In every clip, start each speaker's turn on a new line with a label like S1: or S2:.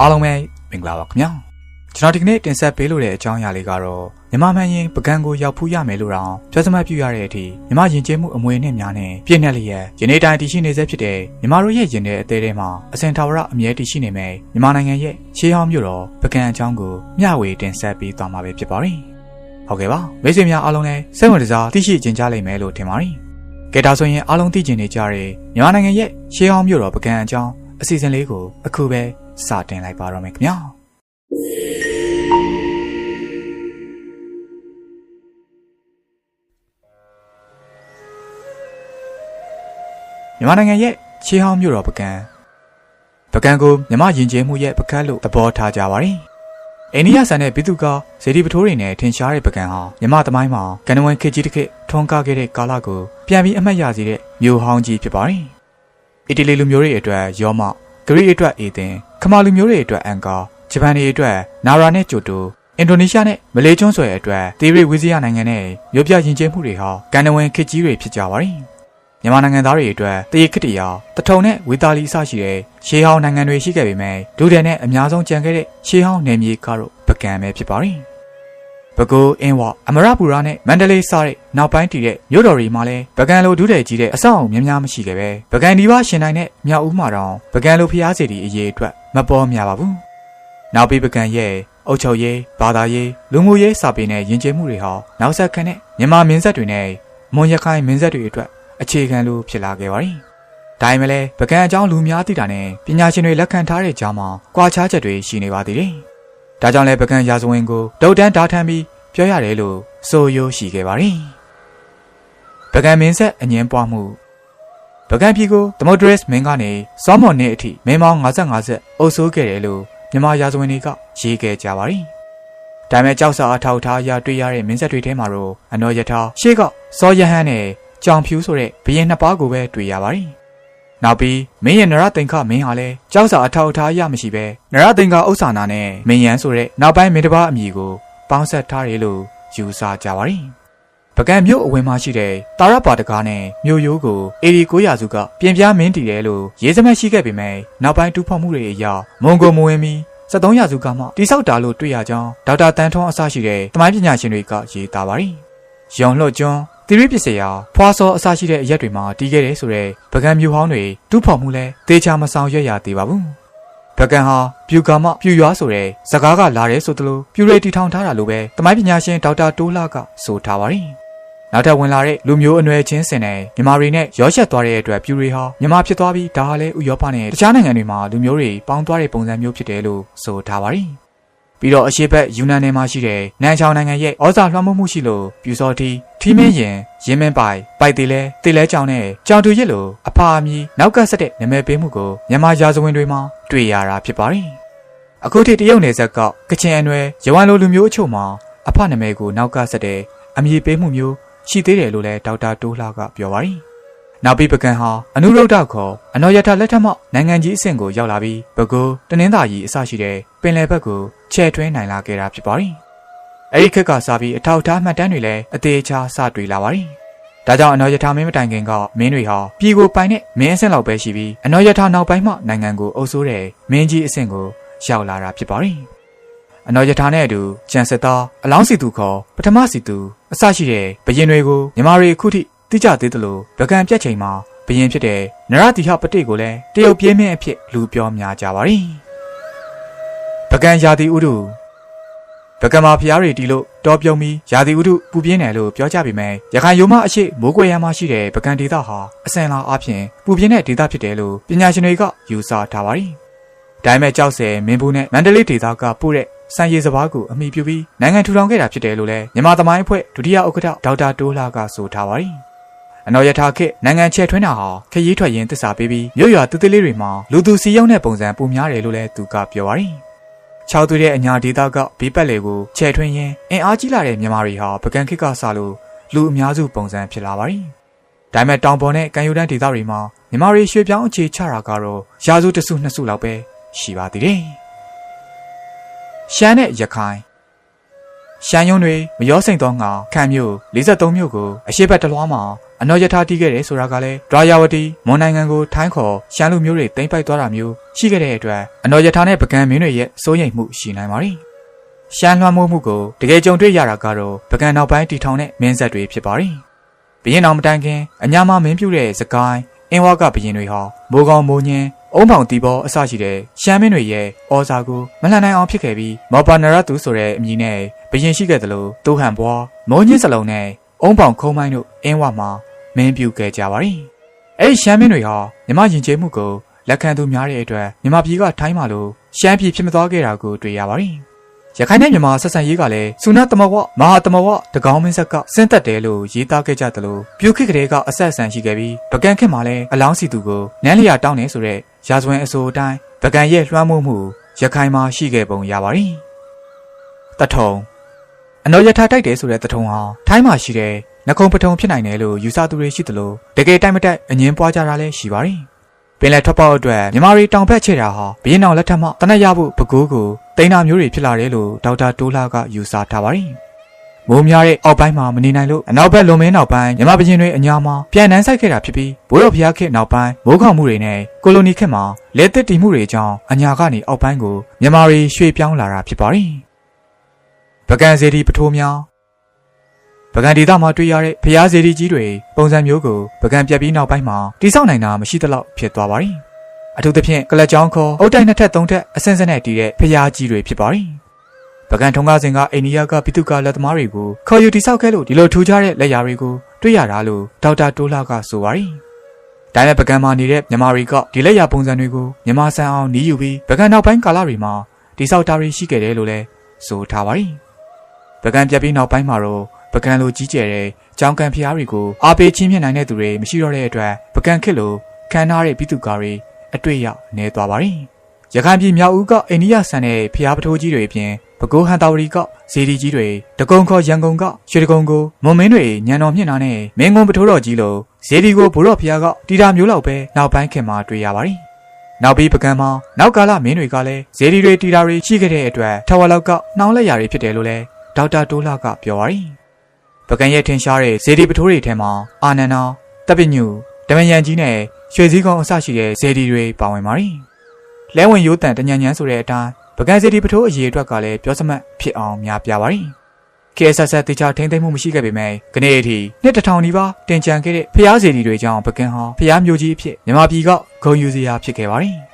S1: အားလုံးပဲမင်္ဂလာပါခင်ဗျာကျွန်တော်ဒီကနေ့တင်ဆက်ပေးလို့တဲ့အကြောင်းအရာလေးကတော့မြမမှန်ရင်ပကံကိုရောက်ဖူးရမယ်လို့တောင်ပြဿနာပြုရတဲ့အထိမြမယဉ်ကျေးမှုအမွေအနှစ်များနဲ့ပြည့်နှက်လျက်ယနေ့တိုင်တည်ရှိနေစေဖြစ်တဲ့မြမတို့ရဲ့ယဉ်တဲ့အသေးသေးမှာအစင်ထာဝရအမြဲတည်ရှိနေမယ်မြမနိုင်ငံရဲ့ရှေးဟောင်းမြို့တော်ပကံအကြောင်းကိုမျှဝေတင်ဆက်ပေးသွားမှာပဲဖြစ်ပါတယ်ဟုတ်ကဲ့ပါမိတ်ဆွေများအားလုံးလည်းစိတ်ဝင်စားသိရှိကျင်ကြလိမ့်မယ်လို့ထင်ပါတယ်ကဲဒါဆိုရင်အားလုံးသိကျင်နေကြတဲ့မြန်မာနိုင်ငံရဲ့ရှေးဟောင်းမြို့တော်ပကံအကြောင်းအစီအစဉ်လေးကိုအခုပဲ စတင်လိုက်ပါတော့မယ်ခင်ဗျာမြန်မာနိုင်ငံရဲ့ရှေးဟောင်းမြို့တော်ပကံပကံကိုမြမယဉ်ကျေးမှုရဲ့ပကတ်လို့သဘောထားကြပါတယ်အိန္ဒိယဆန်တဲ့ဘိတုကဇေဒီပထိုးတွေနဲ့ထင်ရှားတဲ့ပကံဟာမြမသမိုင်းမှာကနဝန်ခေတ်ကြီးတစ်ခေတ်ထွန်းကားခဲ့တဲ့ကာလကိုပြန်ပြီးအမှတ်ရစေတဲ့မြို့ဟောင်းကြီးဖြစ်ပါတယ်။အီတလီလူမျိုးတွေအတွက်ယောမ ဂရိအတွက်အေသင်ခမာလူမျိုးတွေအတွက်အန်ကာဂျပန်တွေအတွက်နာရာနဲ့ကျိုတိုအင်ဒိုနီးရှားနဲ့မလေးကျွန်းဆွယ်အတွက်သီရိဝီဇီယာနိုင်ငံနဲ့မြို့ပြယဉ်ကျေးမှုတွေဟာကန်နဝင်ခေတ်ကြီးတွေဖြစ်ကြပါတယ်။မြန်မာနိုင်ငံသားတွေအတွက်တရေခစ်တရာတထုံနဲ့ဝေတာလီအစရှိတဲ့ရှေးဟောင်းနိုင်ငံတွေရှိခဲ့ပေမဲ့ဒုဒန်နဲ့အများဆုံးကျန်ခဲ့တဲ့ရှေးဟောင်းနယ်မြေကတော့ပကံပဲဖြစ်ပါတယ်။ ပဲခူးအင်းဝအမရပူရနဲ့မန္တလေးစတဲ့နောက်ပိုင်းတည်တဲ့မြို့တော်တွေမှာလည်းပကံလိုဒုတဲ့ကြီးတဲ့အဆောက်အုံများများမရှိခဲ့ပဲပကံဒီပါရှင်နိုင်တဲ့မြောက်ဦးမှာတော့ပကံလိုဖျားစီတီအရေးအတွက်မပေါ်များပါဘူး။နောက်ပြီးပကံရဲ့အုတ်ချုပ်ရေးဘာသာရေးလူမှုရေးစာပေနဲ့ယဉ်ကျေးမှုတွေဟာနောက်ဆက်ခံတဲ့မြန်မာမင်းဆက်တွေနဲ့မွန်ရခိုင်မင်းဆက်တွေအတွက်အခြေခံလို့ဖြစ်လာခဲ့ပါတယ်။ဒါမှမဟုတ်ပကံအကြောင်းလူများသိတာနဲ့ပညာရှင်တွေလက်ခံထားတဲ့ကြားမှာကွာခြားချက်တွေရှိနေပါသေးတယ်။ ဒါကြောင့်လည်းပကံရာဇဝင်ကိုတုတ်တန်းတားထမ်းပြီးပြောရတယ်လို့ဆိုရိုးရှိခဲ့ပါတယ်။ပကံမင်းဆက်အငင်းပွားမှုပကံပြည်ကိုဒမိုဒရက်စ်မင်းကနေစောမော်နေအထိမင်းပေါင်း55ဆက်အုပ်စိုးခဲ့တယ်လို့မြန်မာရာဇဝင်တွေကရေးခဲ့ကြပါတယ်။ဒါပေမဲ့ကြောက်စာအထောက်ထားအရတွေ့ရတဲ့မင်းဆက်တွေထဲမှာတော့အနော်ယထာရှေ့ကစောယဟန်နဲ့ကြောင်ဖြူဆိုတဲ့ဘရင်နှစ်ပါးကိုပဲတွေ့ရပါတယ်။ နောက်ပြီးမင်းရဲ့နရသိန်ခမင်းဟာလည်းကြောက်စာအထောက်အထားအရမရှိပဲနရသိန်ခဥစ္စာနာနဲ့မင်းရန်ဆိုတဲ့နောက်ပိုင်းမင်းတစ်ပါးအမည်ကိုပေါင်းဆက်ထားတယ်လို့ယူဆကြပါတယ်။ပကံမြို့အဝင်မှာရှိတဲ့တာရပါတကားနဲ့မြို့ရိုးကိုအေရီ900ရာစုကပြင်ပြားမင်းတည်တယ်လို့ရေးစမတ်ရှိခဲ့ပေမဲ့နောက်ပိုင်းတူးဖော်မှုတွေအရမွန်ဂိုမဝင်မီ73ရာစုကမှတိဆောက်တာလို့တွေ့ရကြောင်းဒေါက်တာတန်ထွန်းအစရှိတဲ့တမိုင်းပညာရှင်တွေကရေးသားပါတယ်။ရောင်လှော့ကျွန်း သီရိပစ္စယဖွာစောအစရှိတဲ့အရက်တွေမှာတီးခဲ့တယ်ဆိုတဲ့ပကံမြို့ဟောင်းတွေတူးဖော်မှုလဲတေချာမဆောင်ရွက်ရသေးပါဘူး။ဗကန်ဟာပြူကာမပြူရွာဆိုတဲ့ဇကားကလာတယ်ဆိုသလိုပြူရိတီထောင်ထားတာလို့ပဲတမိုင်းပညာရှင်ဒေါက်တာတိုးလာကဆိုထားပါတယ်။နောက်ထပ်ဝင်လာတဲ့လူမျိုးအနွယ်ချင်းစင်တဲ့မြန်မာတွေနဲ့ရောရှက်သွားတဲ့အတွက်ပြူတွေဟာမြန်မာဖြစ်သွားပြီးဒါဟာလည်းဥရောပနဲ့တခြားနိုင်ငံတွေမှာလူမျိုးတွေပေါင်းသွားတဲ့ပုံစံမျိုးဖြစ်တယ်လို့ဆိုထားပါတယ်။ ပြီးတော့အရှိဘက်ယူနန်နယ်မှာရှိတဲ့နန်ချောင်နိုင်ငံရဲ့ဩဇာလွှမ်းမိုးမှုရှိလို့ပြူစော်တီထီးမင်းရင်ရင်းမင်းပိုင်ပိုက်တီလဲတီလဲကြောင်နဲ့ကြောင်တူရစ်လိုအဖာအမီနောက်ကဆက်တဲ့နာမည်ပေးမှုကိုမြန်မာရာဇဝင်တွေမှာတွေ့ရတာဖြစ်ပါတယ်။အခုထိတရုတ်နယ်ဆက်ကကချင်အနွယ်ရဝမ်လိုလူမျိုးအချို့မှာအဖနာမည်ကိုနောက်ကဆက်တဲ့အမည်ပေးမှုမျိုးရှိသေးတယ်လို့လည်းဒေါက်တာတိုးလှကပြောပါတယ်။နောက်ပြီးပကံဟာအနုရုဒ္ဓခေါ်အနော်ယထလက်ထက်မှနိုင်ငံကြီးအဆင့်ကိုရောက်လာပြီးဘကိုးတနင်္သာရီအစရှိတဲ့ ပင်လယ်ဘက်ကိုချဲ့ထွင်းနိုင်လာခဲ့တာဖြစ်ပါတယ်။အဲဒီခက်ကစပြီးအထောက်အထားမှတ်တမ်းတွေလည်းအသေးချာစတွေ့လာပါတယ်။ဒါကြောင့်အနော်ယထမင်းမတိုင်ခင်ကမင်းတွေဟာပြည်ကိုပိုင်တဲ့မင်းအဆင့်လောက်ပဲရှိပြီးအနော်ယထနောက်ပိုင်းမှနိုင်ငံကိုအုပ်စိုးတဲ့မင်းကြီးအဆင့်ကိုရောက်လာတာဖြစ်ပါတယ်။အနော်ယထာနဲ့အတူကျန်စစ်သားအလောင်းစီသူခေါ်ပထမစီသူအစရှိတဲ့ဘရင်တွေကိုမြမာရီခုထိတိကျသေးသလိုဗကံပြက်ချိန်မှာဘရင်ဖြစ်တဲ့နရတိဟပတိကိုလည်းတရုတ်ပြင်းမင်းအဖြစ်လူပြောများကြပါရီ ဗကံရာသီဥတုဗကံမှာဖျားတွေတီလို့တော်ပြုံပြီးရာသီဥတုပူပြင်းတယ်လို့ပြောကြပေမဲ့ရခိုင်ရိုးမအရှိမိုးကွယ်ရမှာရှိတဲ့ဗကံဒေသဟာအစင်လာအဖြစ်ပူပြင်းတဲ့ဒေသဖြစ်တယ်လို့ပညာရှင်တွေကယူဆထားပါရီဒါပေမဲ့ကြောက်စဲမင်းဘူးနဲ့မန္တလေးဒေသကပို့တဲ့စံရည်စဘာကိုအမိပြုပြီးနိုင်ငံထူထောင်ခဲ့တာဖြစ်တယ်လို့လည်းမြန်မာသမိုင်းအဖွဲ့ဒုတိယဥက္ကဋ္ဌဒေါက်တာတိုးလာကဆိုထားပါတယ်အနော်ရထားခေနိုင်ငံချဲ့ထွင်းတာဟာခရီးထွက်ရင်တစ္ဆာပေးပြီးမြို့ရွာတူးတလေးတွေမှာလူသူစီရောက်တဲ့ပုံစံပုံများတယ်လို့လည်းသူကပြောပါရင် ချောက်သွေးတဲ့အညာဒေသကဘေးပတ်လေကိုချဲ့ထွင်းရင်းအင်အားကြီးလာတဲ့မြန်မာတွေဟာပကံခေတ်ကစလို့လူအများစုပုံစံဖြစ်လာပါရင်ဒါပေမဲ့တောင်ပေါ်နဲ့ကန်ယူတန်းဒေသတွေမှာမြန်မာတွေရွှေပြောင်းအခြေချတာကတော့ရာစုတစုနှစ်စုလောက်ပဲရှိပါသေးတယ်ရှမ်းနဲ့ရခိုင်ရှမ်းယုံတွေမရောစိန်သောငါခံမျိုး53မြို့ကိုအရှိတ်ဘက်တလွားမှာ အနော်ယထာတီးခဲ့တယ်ဆိုတာကလည်းဒရာယာဝတီမွန်နိုင်ငံကိုထိုင်းခေါ်ရှမ်းလူမျိုးတွေတိမ့်ပိုက်သွားတာမျိုးရှိခဲ့တဲ့အတွက်အနော်ယထာနဲ့ပကံမင်းတွေရဲ့စိုးရိမ်မှုရှိနိုင်ပါတယ်။ရှမ်းလွှမ်းမိုးမှုကိုတကယ်ကြုံတွေ့ရတာကတော့ပကံနောက်ပိုင်းတီထောင်တဲ့မင်းဆက်တွေဖြစ်ပါတယ်။ဘရင်တော်မတိုင်ခင်အညာမမင်းပြုတဲ့စကိုင်းအင်းဝါကဘရင်တွေဟာမိုးကောင်မိုးညင်းအုံဖောင်တီဘောအစရှိတဲ့ရှမ်းမင်းတွေရဲ့ဩဇာကိုမလှန်နိုင်အောင်ဖြစ်ခဲ့ပြီးမော်ပါနရတူဆိုတဲ့အမည်နဲ့ဘရင်ရှိခဲ့တယ်လို့တူဟန်ဘွားမိုးညင်းစလုံးနဲ့အုံဖောင်ခုံးမိုင်းတို့အင်းဝမှာ မင်းပြုခဲ့ကြပါရီအဲ့ဒီရှမ်းမင်းတွေဟာမြမယဉ်ကျေးမှုကိုလက်ခံသူများတဲ့အတွက်မြမပြည်ကထိုင်းမှလို့ရှမ်းပြည်ဖြစ်မသွားခဲ့တာကိုတွေ့ရပါရီရခိုင်နဲ့မြန်မာဆက်ဆံရေးကလည်းစုနာတမဝမဟာတမဝတကောင်းမင်းဆက်ကစင့်သက်တယ်လို့ရေးသားခဲ့ကြသလိုပြုခေတ်ကလေးကအဆက်အဆန်ရှိခဲ့ပြီးပကံခေတ်မှာလည်းအလောင်းစီသူကိုနန်းလျာတောင်းနေဆိုတဲ့ရာဇဝင်အဆိုအတိုင်းပကံရဲ့လွှမ်းမိုးမှုရခိုင်မှာရှိခဲ့ပုံရပါတယ်။တထုံအနော်ရထားတိုက်တယ်ဆိုတဲ့တထုံဟာထိုင်းမှာရှိတဲ့ နခုံပထုံဖြစ်နိုင်တယ်လို့ယူဆသူတွေရှိသလိုတကယ်တိုက်မတိုက်အငင်းပွားကြတာလည်းရှိပါတယ်။ပင်လယ်ထွက်ပေါက်အတွက်မြမာရီတောင်ဘက်ချေတာဟာဘင်းအောင်လက်ထက်မှတနက်ရဖို့ပကိုးကိုတိန်းတာမျိုးတွေဖြစ်လာတယ်လို့ဒေါက်တာတိုးလာကယူဆထားပါတယ်။မိုးများတဲ့အောက်ပိုင်းမှာမနေနိုင်လို့အနောက်ဘက်လွန်မင်းနောက်ပိုင်းမြမပရင်တွေအညာမှာပြန်နှန်းဆိုင်ခဲ့တာဖြစ်ပြီးဘိုးတော်ဖျားခေတ်နောက်ပိုင်းမိုးခေါင်မှုတွေနဲ့ကိုလိုနီခေတ်မှာလက်သက်တီမှုတွေကြောင့်အညာကနေအောက်ပိုင်းကိုမြန်မာတွေရွှေ့ပြောင်းလာတာဖြစ်ပါတယ်။ပကံစီဒီပထိုးများ ပကံဒေသမှာတွေ့ရတဲ့ဖျားစီဒီကြီးတွေပုံစံမျိုးကိုပကံပြက်ပြီးနောက်ပိုင်းမှာတိစောက်နိုင်တာမရှိသလောက်ဖြစ်သွားပါတယ်။အထူးသဖြင့်ကလတ်ချောင်းခေါ်အုတ်တိုက်နှစ်ထက်သုံးထက်အဆင့်ဆင့်နဲ့တည်တဲ့ဖျားကြီးတွေဖြစ်ပါတယ်။ပကံထုံကားစဉ်ကအိန္ဒိယကပိတုကလက်သမားတွေကိုခေါ်ယူတိစောက်ခဲ့လို့ဒီလိုထူးခြားတဲ့လက်ရာတွေကိုတွေ့ရတာလို့ဒေါက်တာတိုးလာကဆိုပါတယ်။ဒါနဲ့ပကံမှာနေတဲ့မြန်မာတွေကဒီလက်ရာပုံစံတွေကိုမြန်မာဆန်အောင်နီးယူပြီးပကံနောက်ပိုင်းကာလတွေမှာတိစောက်တာတွေရှိခဲ့တယ်လို့လည်းဆိုထားပါတယ်။ပကံပြက်ပြီးနောက်ပိုင်းမှာတော့ ပကံလိုကြီးကျယ်တဲ့ကြောင်ကံဖျားတွေကိုအားပေးချင်းမြင့်နိုင်တဲ့သူတွေမရှိတော့တဲ့အတွက်ပကံခစ်လိုခံထားတဲ့ပြည်သူကားတွေအတွေ့ရနေသွားပါတယ်။ရခိုင်ပြည်မြောက်ဦးကအိန္ဒိယဆန်တဲ့ဖျားပထိုးကြီးတွေအပြင်ပဲခူးဟန်တာဝရီကဇေဒီကြီးတွေတကုံခေါ်ရန်ကုန်ကရွှေတကုံကိုမုံမင်းတွေညံတော်မြင့်နာနဲ့မင်းကုန်းပထိုးတော်ကြီးလိုဇေဒီကိုဘိုးတော်ဖျားကတီတာမျိုးလောက်ပဲနောက်ပိုင်းခင်မှာတွေ့ရပါတယ်။နောက်ပြီးပကံမှာနောက်ကာလမင်းတွေကလည်းဇေဒီတွေတီတာတွေရှိခဲ့တဲ့အတွက်ထဝလောက်ကနှောင်းလက်ရာတွေဖြစ်တယ်လို့လည်းဒေါက်တာတိုးလာကပြောပါတယ်။ ပကံရဲ့ထင်ရှားတဲ့ဇေဒီပထိုးတွေထဲမှာအာနန္ဒာတပ်ပညုဓမယန်ကြီးနဲ့ရွှေစည်းကုန်းအစရှိတဲ့ဇေဒီတွေပါဝင်ပါတယ်။လဲဝင်ရိုးတန်တညံညံဆိုတဲ့အတိုင်းပကံဇေဒီပထိုးအရေးအတွက်ကလည်းပြောစမှတ်ဖြစ်အောင်များပြပါတယ်။ KSS တေချာထိမ့်သိမ့်မှုမရှိခဲ့ပေမဲ့ခနေ့အထိနှစ်တစ်ထောင်နီးပါးတင်ကြံခဲ့တဲ့ဖျားဇေဒီတွေကြောင့်ပကံဟာဖျားမျိုးကြီးအဖြစ်မြန်မာပြည်ကဂုံယူစရာဖြစ်ခဲ့ပါတယ်။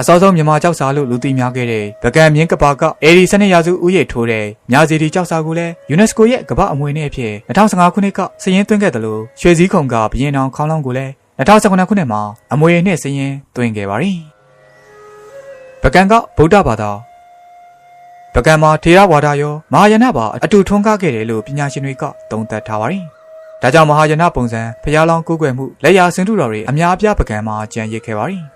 S1: အစောဆုံးမြန်မာကြောက်စာလို့လူသိများခဲ့တဲ့ဗကန်မြင်းကပါကအေဒီစနစ်ရာစုဥယျာဉ်ထိုးတဲ့မြာစီဒီကြောက်စာကိုလည်း UNESCO ရဲ့ကမ္ဘာအမွေနဲ့အဖြစ်2015ခုနှစ်ကစည်ရင်းသွင်းခဲ့တယ်လို့ရွှေစည်းခုံကဘရင်တော်ခေါင်းလောင်းကိုလည်း2019ခုနှစ်မှာအမွေနဲ့စည်ရင်သွင်းခဲ့ပါတယ်။ပကံကဗုဒ္ဓဘာသာပကံမှာထေရဝါဒရောမဟာယာနပါအတူထွန်းကားခဲ့တယ်လို့ပညာရှင်တွေကသုံးသပ်ထားပါတယ်။ဒါကြောင့်မဟာယာနပုံစံဖျားလောင်းကိုးကွယ်မှုလက်ရာစင်ထုတော်တွေအများအပြားပကံမှာကြံရစ်ခဲ့ပါတယ်။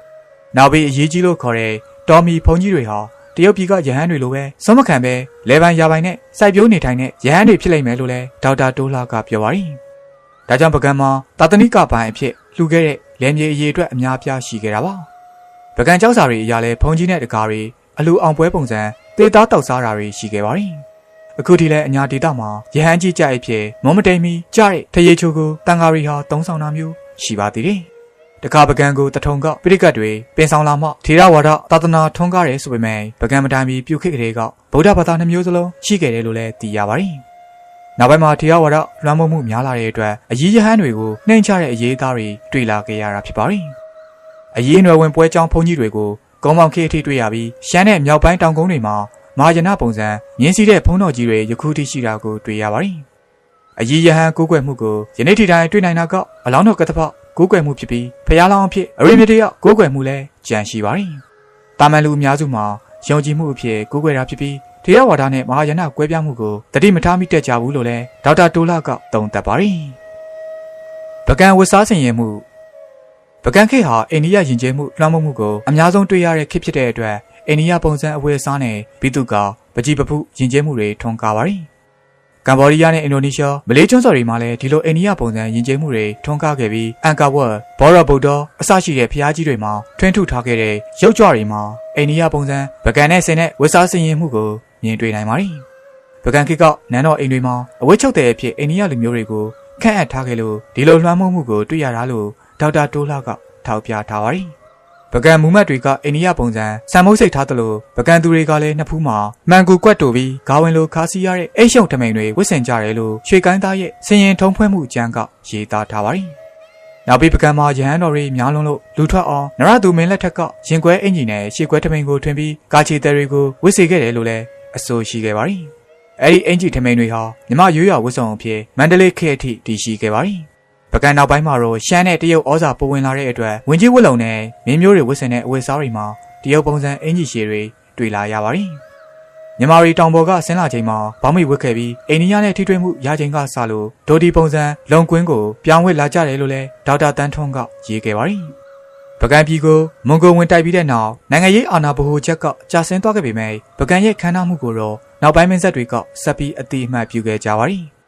S1: နောက်ပြီးအရေးကြီးလို့ခေါ်တဲ့တော်မီဘုံကြီးတွေဟာတရုတ်ပြည်ကရဟန်းတွေလိုပဲစွန့်မခံပဲလေပန်ရပိုင်နဲ့စိုက်ပျိုးနေထိုင်တဲ့ရဟန်းတွေဖြစ်လိမ့်မယ်လို့လည်းဒေါက်တာတိုးလာကပြောပါတယ်။ဒါကြောင့်ပကံမှာတာသနိကပိုင်းအဖြစ်လှူခဲ့တဲ့လမ်းမြေအရေးအတွက်အများအပြားရှိခဲ့တာပါ။ပကံကြောက်စာတွေအရာလဲဘုံကြီးနဲ့တကားတွေအလူအောင်ပွဲပုံစံတေသားတောက်စားတာတွေရှိခဲ့ပါတယ်။အခုထိလည်းအညာဒေတာမှာရဟန်းကြီးကြိုက်အဖြစ်မုံမတိမ်မီကြားတဲ့ထရေချိုကိုတန်ဃာရီဟာတုံးဆောင်တာမျိုးရှိပါသေးတယ်။ တခါပကံကိုတထုံကပြိကတ်တွေပင်ဆောင်လာမှထေရဝါဒသာသနာထွန်းကားတယ်ဆိုပေမဲ့ပကံမတိုင်မီပြုခေတ်ကလေးကဗုဒ္ဓဘာသာနှမျိုးစလုံးရှိခဲ့တယ်လို့လည်းသိရပါတယ်။နောက်ပိုင်းမှာထေရဝါဒလွှမ်းမိုးမှုများလာတဲ့အတွက်အရေးရဟန်းတွေကိုနှိမ်ချတဲ့အရေးသားတွေတွေ့လာခဲ့ရတာဖြစ်ပါတယ်။အရေးနွယ်ဝင်ပွဲကြောင်းဘုန်းကြီးတွေကိုကုန်းပေါင်ခေအထိတွေ့ရပြီးရှမ်းတဲ့မြောက်ပိုင်းတောင်ကုန်းတွေမှာမာယနာပုံစံမြင်းစည်းတဲ့ဖုံးတော်ကြီးတွေယခုထိရှိတာကိုတွေ့ရပါတယ်။အကြီးရဟန်းကိုးကွယ်မှုကိုယနေ့ထိတိုင်တွေ့နိုင်တာကအလောင်းတော်ကတဖ ကိုးကွယ်မှုဖြစ်ပြီးဖျားလောင်းအဖြစ်အရိမတရကိုးကွယ်မှုလည်းကြံရှိပါတယ်။တာမန်လူအများစုမှာယုံကြည်မှုအဖြစ်ကိုးကွယ်တာဖြစ်ပြီးထေရဝါဒနဲ့မဟာယနာကွဲပြားမှုကိုတတိမထားမိတတ်ကြဘူးလို့လည်းဒေါက်တာတိုလာကသုံးသပ်ပါတယ်။ပကံဝတ်စားဆင်ရင်မှုပကံခေတ်ဟာအိန္ဒိယယဉ်ကျေးမှုလွှမ်းမိုးမှုကိုအများဆုံးတွေ့ရတဲ့ခေတ်ဖြစ်တဲ့အတွက်အိန္ဒိယပုံစံအဝယ်အစားနဲ့ပြည်သူကပကြည်ပပုယဉ်ကျေးမှုတွေထွန်းကားပါတယ်။ ကမ္ဘောဒီးယားနဲ့အင်ဒိုနီးရှားမလေးကျွန်းစော်တွေမှာလည်းဒီလိုအိန္ဒိယပုံစံယဉ်ကျေးမှုတွေထွန်းကားခဲ့ပြီးအန်ကာဝတ်ဘောရဗုဒ္ဓအစရှိတဲ့ဖျားကြီးတွေမှာထွန်းထုထားခဲ့တဲ့ရုပ်ကြွတွေမှာအိန္ဒိယပုံစံပကံနဲ့ဆင်တဲ့ဝတ်စားဆင်ရင်မှုကိုမြင်တွေ့နိုင်ပါတယ်။ပကံခေတ်ကနန်းတော်အိမ်တွေမှာအဝတ်ချုပ်တဲ့အဖြစ်အိန္ဒိယလူမျိုးတွေကိုခန့်အပ်ထားခဲ့လို့ဒီလိုလွှမ်းမိုးမှုကိုတွေ့ရတာလို့ဒေါက်တာတိုးလှကထောက်ပြထားပါတယ်။ ပကံမူမတ်တွေကအိန္ဒိယပုံစံစံမုတ်စိတ်ထားသလိုပကံသူတွေကလည်းနှစ်ဖူးမှာမန်ကူကွက်တူပြီးဂါဝင်လိုခါစီရတဲ့အိတ်ရှုံထမိန်တွေဝစ်ဆင်ကြတယ်လို့ရွှေကိုင်းသားရဲ့စင်ရင်ထုံးဖွဲ့မှုအကျမ်းကရေးသားထားပါတယ်။နောက်ပြီးပကံမှာရဟန်းတော်တွေများလုံးလို့လူထွက်အောင်နရသူမင်းလက်ထက်ကရင်ကွဲအင်ဂျီနဲ့ရှေ့ကွဲထမိန်ကိုထွင်ပြီးကာချီတယ်တွေကိုဝစ်စေခဲ့တယ်လို့လည်းအဆိုရှိခဲ့ပါတယ်။အဲဒီအင်ဂျီထမိန်တွေဟာမြမရွေးရဝစ်စုံအဖြစ်မန္တလေးခေတ်အထိတည်ရှိခဲ့ပါတယ်။ ပကံနောက်ပိုင်းမှာတော့ရှမ်းနဲ့တရုတ်ဩဇာပိုဝင်လာတဲ့အတွက်ဝင်ကြီးဝစ်လုံနဲ့မင်းမျိုးတွေဝစ်စင်တဲ့အဝတ်စားတွေမှာတရုတ်ပုံစံအင်ဂျီရှည်တွေတွေ့လာရပါတယ်။မြန်မာရီတောင်ပေါ်ကဆင်းလာချိန်မှာဘောင်းမိဝစ်ခဲ့ပြီးအိန္ဒိယနဲ့ထိတွေ့မှုရချိန်ကစလို့ဒိုဒီပုံစံလုံကွင်းကိုပြောင်းဝစ်လာကြတယ်လို့လည်းဒေါက်တာတန်းထွန်းကရေးခဲ့ပါတယ်။ပကံပြည်ကိုမွန်ဂိုဝင်တိုက်ပြီးတဲ့နောက်နိုင်ငံရေးအာဏာဗဟိုချက်ကကြာဆင်းသွားခဲ့ပေမဲ့ပကံရဲ့ခန္ဓာမှုကိုတော့နောက်ပိုင်းမင်းဆက်တွေကဆက်ပြီးအတိအမှတ်ပြုခဲ့ကြပါတယ်။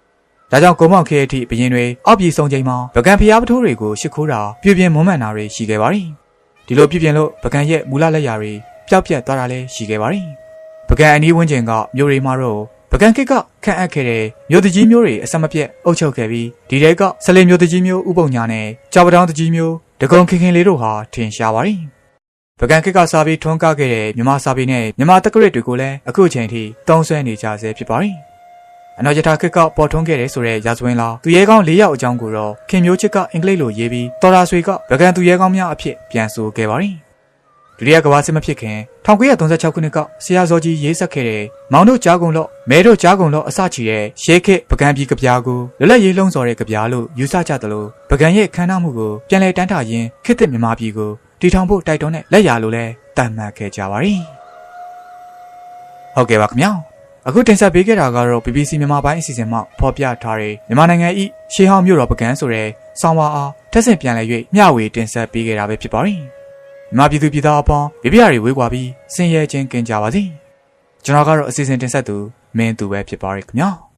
S1: ဒါကြောင့်ကုန်းမောင်ခေအထိဘရင်တွေအောက်ပြည်ဆုံးချိန်မှာပကံဖျားပထိုးတွေကိုရှ िख ိုးတာပြပြင်းမွမ်းမံတာတွေရှိခဲ့ပါတယ်။ဒီလိုပြပြင်းလို့ပကံရဲ့မူလလက်ရာတွေပျောက်ပြတ်သွားတာလည်းရှိခဲ့ပါတယ်။ပကံအနီးဝန်းကျင်ကမြို့တွေမှာတော့ပကံကိတ်ကခန့်အပ်ခဲ့တဲ့မြို့တကြီးမျိုးတွေအဆက်မပြတ်အုပ်ချုပ်ခဲ့ပြီးဒီတဲကဆလင်မြို့တကြီးမျိုးဥပုံညာနဲ့ကြောက်ပတောင်းတကြီးမျိုးဒဂုံခင်ခင်လေးတို့ဟာထင်ရှားပါတယ်။ပကံကိတ်ကစားပြီးထွန်းကားခဲ့တဲ့မြမစာပေနဲ့မြမတက္ကရစ်တွေကိုလည်းအခုချိန်ထိတုံးဆွဲနေကြဆဲဖြစ်ပါတယ်။ အနော်ယထာကိတ်ကပေါ်ထွန်းခဲ့တဲ့ဆိုတဲ့ရာဇဝင်လာသူရဲကောင်း၄ယောက်အကြောင်းကိုတော့ခင်မျိုးချစ်ကအင်္ဂလိပ်လိုရေးပြီးတော်ရာဆွေကပကံသူရဲကောင်းများအဖြစ်ပြန်ဆိုခဲ့ပါတယ်။ဒုတိယကမ္ဘာစစ်မဖြစ်ခင်1936ခုနှစ်ကဆရာဇော်ကြီးရေးဆက်ခဲ့တဲ့မောင်တို့ကြားကုန်လော့မဲတို့ကြားကုန်လော့အစချီတဲ့ရဲခစ်ပကံပြည်ကပြားကိုလွတ်လပ်ရေးလုံးစော်တဲ့ကပြားလို့ယူဆကြတယ်လို့ပကံရဲ့ခန္ဓာမှုကိုပြန်လည်တန်းထရင်းခစ်တဲ့မြန်မာပြည်ကိုတီထောင်ဖို့တိုက်တွန်းတဲ့လက်ရာလို့လဲတတ်မှတ်ခဲ့ကြပါရီဟုတ်ကဲ့ပါခင်ဗျာ အခုတင်ဆက်ပေးခဲ့တာကတော့ BBC မြန်မာပိုင်းအစီအစဉ်မှဖော်ပြထားတဲ့မြန်မာနိုင်ငံဤရှေးဟောင်းမြို့တော်ပကံဆိုတဲ့ဆောင်းပါအားထက်ဆင့်ပြန်လည်၍မျှဝေတင်ဆက်ပေးခဲ့တာပဲဖြစ်ပါတယ်။မြန်မာပြည်သူပြည်သားအပေါင်းပြပြရီဝေးကွာပြီးဆင်ရဲခြင်းကင်ကြပါစေ။ကျွန်တော်ကတော့အစီအစဉ်တင်ဆက်သူမင်းသူပဲဖြစ်ပါရခင်ဗျာ။